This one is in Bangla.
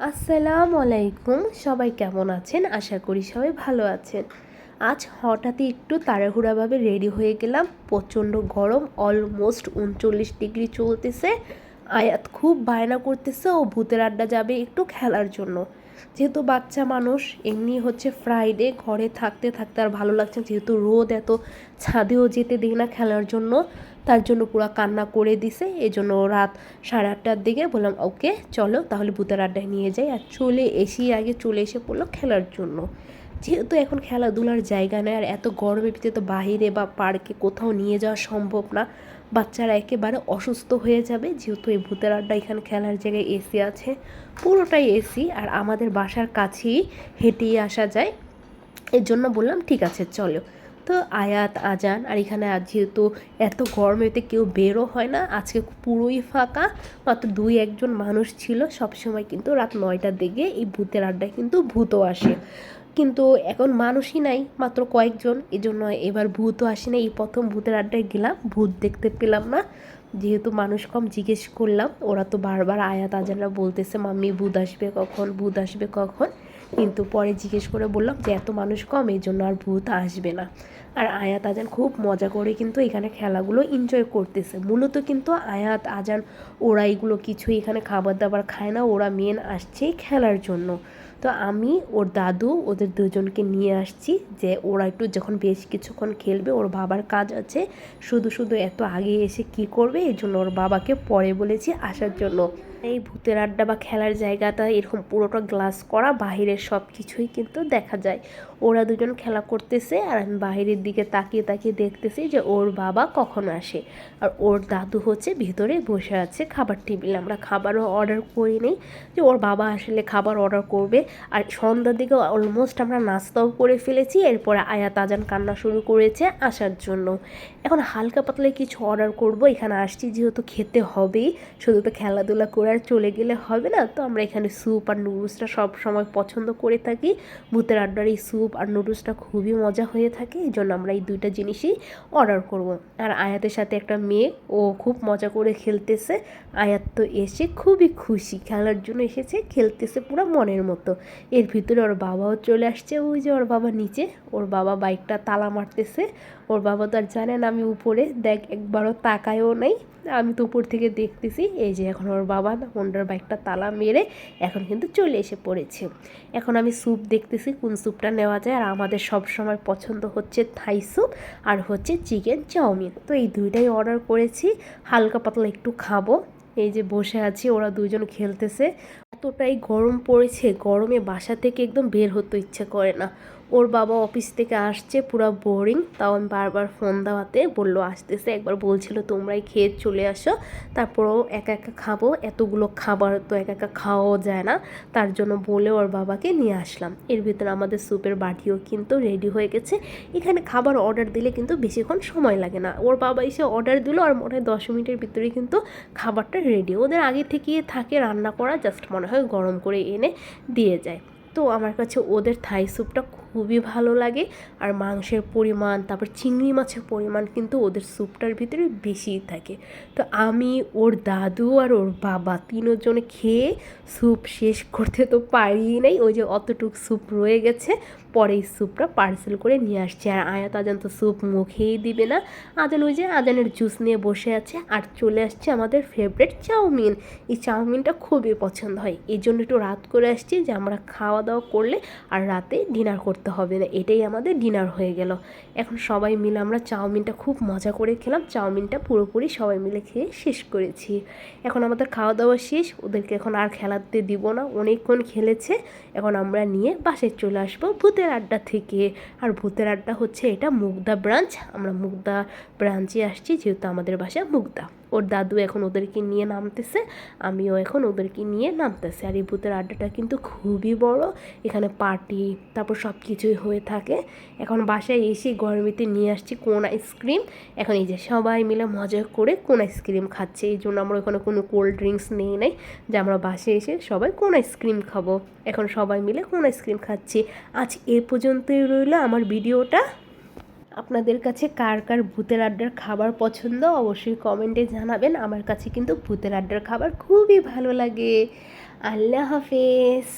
আসসালামু আলাইকুম। সবাই কেমন আছেন? আশা করি সবাই ভালো আছেন। আজ হঠাৎই একটু তাড়াহুড়াভাবে রেডি হয়ে গেলাম। প্রচণ্ড গরম অলমোস্ট উনচল্লিশ ডিগ্রি চলতেছে। আয়াত খুব বায়না করতেছে ও ভূতের আড্ডা যাবে একটু খেলার জন্য। যেহেতু বাচ্চা মানুষ, এমনি হচ্ছে ফ্রাইডে ঘরে থাকতে থাকতে আর ভালো লাগছে যেহেতু রোদ এত, ছাদেও যেতে দিই না খেলার জন্য। তার জন্য পুরো কান্না করে দিছে। এই জন্য রাত সাড়ে আটটার দিকে বললাম, ওকে, চলো, তাহলে ভূতের আড্ডায় নিয়ে যাই। আর চলে এসি আগে চলে এসে পড়ল খেলার জন্য। যেহেতু এখন খেলাধুলার জায়গা নেই, আর এত গরমের ভিতরে তো বাইরে বা পার্কে কোথাও নিয়ে যাওয়া সম্ভব না, বাচ্চারা একেবারে অসুস্থ হয়ে যাবে। যেহেতু এই ভূতের আড্ডা এখানে খেলার জায়গায় এসি আছে, পুরোটাই এসি, আর আমাদের বাসার কাছেই হেঁটেই আসা যায়। এর জন্য বললাম, ঠিক আছে, চলো। তো আয়াত, আজান, আর এখানে আজ যেহেতু এত গরমেতে কেউ বেরো হয় না। আজকে পুরোই ফাঁকা, মাত্র দুই একজন মানুষ ছিল। সবসময় কিন্তু রাত নয়টার দিকে এই ভূতের আড্ডায় কিন্তু ভূতও আসে। কিন্তু এখন মানুষই নাই, মাত্র কয়েকজন। এই জন্য এবার ভূতও আসে না এই প্রথম ভূতের আড্ডায় গেলাম, ভূত দেখতে পেলাম না। যেহেতু মানুষ কম জিজ্ঞেস করলাম, ওরা তো বারবার আয়াত, আজানরা বলতেছে, মাম্মি, ভূত আসবে কখন? ভূত আসবে কখন? কিন্তু পরে জিজ্ঞেস করে বললাম যে, এত মানুষ কম, এই জন্য আর ভূত আসবে না। আর আয়াত আজান খুব মজা করে কিন্তু এখানে খেলাগুলো এনজয় করতেছে। মূলত কিন্তু আয়াত আজান ওরা এগুলো কিছুই এখানে খাবার দাবার খায় না, ওরা মেন আসছে খেলার জন্য। তো আমি, ওর দাদু, ওদের দুজনকে নিয়ে আসছি যে, ওরা একটু যখন বেশ কিছুক্ষণ খেলবে, ওর বাবার কাজ আছে, শুধু শুধু এত আগে এসে কি করবে, এই জন্য ওর বাবাকে পরে বলেছি আসার জন্য। এই ভূতের আড্ডা বা খেলার জায়গাটা এরকম পুরোটা গ্লাস করা, বাহিরের সব কিছুই কিন্তু দেখা যায়। ওরা দুজন খেলা করতেছে আর আমি বাহিরের দিকে তাকিয়ে তাকিয়ে দেখতেছি যে ওর বাবা কখন আসে। আর ওর দাদু হচ্ছে ভিতরে বসে আছে খাবার টেবিলে আমরা খাবারও অর্ডার করি নেই যে ওর বাবা আসলে খাবার অর্ডার করবে। আর সন্ধ্যার দিকে অলমোস্ট আমরা নাস্তাও করে ফেলেছি, এরপরে আয়া তাজান কান্না শুরু করেছে আসার জন্য। এখন হালকা পাতলা কিছু অর্ডার করব, এখানে আসছি যেহেতু খেতে হবেই, শুধু তো খেলাধুলা করে আর চলে গেলে হবে না? তো আমরা এখানে স্যুপ আর নুডলসটা সব সময় পছন্দ করে থাকি। ভূতের আড্ডার এই স্যুপ আর নুডলসটা খুবই মজা হয়ে থাকে, এই জন্য আমরা এই দুইটা জিনিসই অর্ডার করব। আর আয়াতের সাথে একটা মেয়ে, ও খুব মজা করে খেলতেছে। আয়াত তো এসে খুবই খুশি, খেলার জন্য এসেছে, খেলতেছে পুরো মনের মতো। এর ভিতরে ওর বাবাও চলে আসছে, ওই যে ওর বাবা নিচে। ওর বাবা বাইকটা তালা মারতেছে। ওর বাবা তো আর জানেন আমি উপরে, দেখ একবারও তাকায়ও নেই। আমি তো উপর থেকে দেখতেছি, এই যে এখন ওর বাবা হোন্ডার বাইকটা তালা মেরে এখন কিন্তু চলে এসে পড়েছে। এখন আমি স্যুপ দেখতেছি, কোন স্যুপটা নেওয়া যায়, আর আমাদের সব সময় পছন্দ হচ্ছে থাই স্যুপ আর হচ্ছে চিকেন চাউমিন। তো এই দুইটাই অর্ডার করেছি, হালকা পাতলা একটু খাব। এই যে বসে আছি, ওরা দুজন খেলতেছে। এতটাই গরম পড়েছে, গরমে বাসা থেকে একদম বের হতে ইচ্ছে করে না। ওর বাবা অফিস থেকে আসছে, পুরো বোরিং তাও আমি বারবার ফোন দেওয়াতে বলল, আসতেছে, একবার বলছিল তোমরাই খেয়ে চলে আসো, তারপরও একা একা খাব, এতগুলো খাবার তো একা একা খাওয়াও যায় না, তার জন্য বলে ওর বাবাকে নিয়ে আসলাম। এর ভিতরে আমাদের স্যুপের বাটিও কিন্তু রেডি হয়ে গেছে। এখানে খাবার অর্ডার দিলে কিন্তু বেশিক্ষণ সময় লাগে না। ওর বাবা এসে অর্ডার দিল, আর মনে হয় দশ মিনিটের ভিতরে কিন্তু খাবারটা রেডি ওদের আগে থেকেই থাকে রান্না করা জাস্ট মনে হয় গরম করে এনে দিয়ে যায়। তো আমার কাছে ওদের থাই স্যুপটা খুবই ভালো লাগে। আর মাংসের পরিমাণ, তারপর চিংড়ি মাছের পরিমাণ কিন্তু ওদের স্যুপটার ভিতরে বেশিই থাকে। তো আমি, ওর দাদু আর ওর বাবা তিনজনে খেয়ে স্যুপ শেষ করতে তো পারি নাই। ওই যে অতটুক স্যুপ রয়ে গেছে পরে স্যুপটা পার্সেল করে নিয়ে আসছে। আর আয়াত আজান তো স্যুপ মুখেই দিবে না। আজান ওই যে আজানের জুস নিয়ে বসে আছে আর চলে আসছে আমাদের ফেভারেট চাউমিন। এই চাউমিনটা খুবই পছন্দ হয়। এই জন্য একটু রাত করে আসছি যে আমরা খাওয়া দাওয়া করলে আর রাতে ডিনার করতে হবে। না এটাই আমাদের ডিনার হয়ে গেল। এখন সবাই মিলে আমরা চাউমিনটা খুব মজা করে খেলাম। চাউমিনটা পুরোপুরি সবাই মিলে খেয়ে শেষ করেছি। এখন আমাদের খাওয়া দাওয়া শেষ। ওদেরকে এখন আর খেলাতে দিব না। অনেকক্ষণ খেলেছে। এখন আমরা নিয়ে বাসে চলে আসব ভূতের আড্ডা থেকে। আর ভূতের আড্ডা হচ্ছে এটা মুগদা ব্রাঞ্চ আমরা মুগদা ব্রাঞ্চে আসছি, যেহেতু আমাদের বাসা মুগদা। ওর দাদু এখন ওদেরকে নিয়ে নামতেছে। আমিও এখন ওদেরকে নিয়ে নামতেছে। আর এই ভূতের আড্ডাটা কিন্তু খুবই বড়। এখানে পার্টি তারপর সব কিছুই হয়ে থাকে। এখন বাসায় এসে গরমেতে নিয়ে আসছি কোন আইসক্রিম এখন এই যে সবাই মিলে মজা করে কোন আইসক্রিম খাচ্ছে। এই জন্য আমরা ওখানে কোনো কোল্ড ড্রিঙ্কস নেই, নাই। যে আমরা বাসে এসে সবাই কোন আইসক্রিম খাব। এখন সবাই মিলে কোন আইসক্রিম খাচ্ছি। আজ এ পর্যন্তই রইল আমার ভিডিওটা। আপনাদের কাছে কার কার ভূতের আড্ডার খাবার পছন্দ অবশ্যই কমেন্টে জানাবেন। আমার কাছে কিন্তু ভূতের আড্ডার খাবার খুবই ভালো লাগে। আল্লাহ হাফেজ।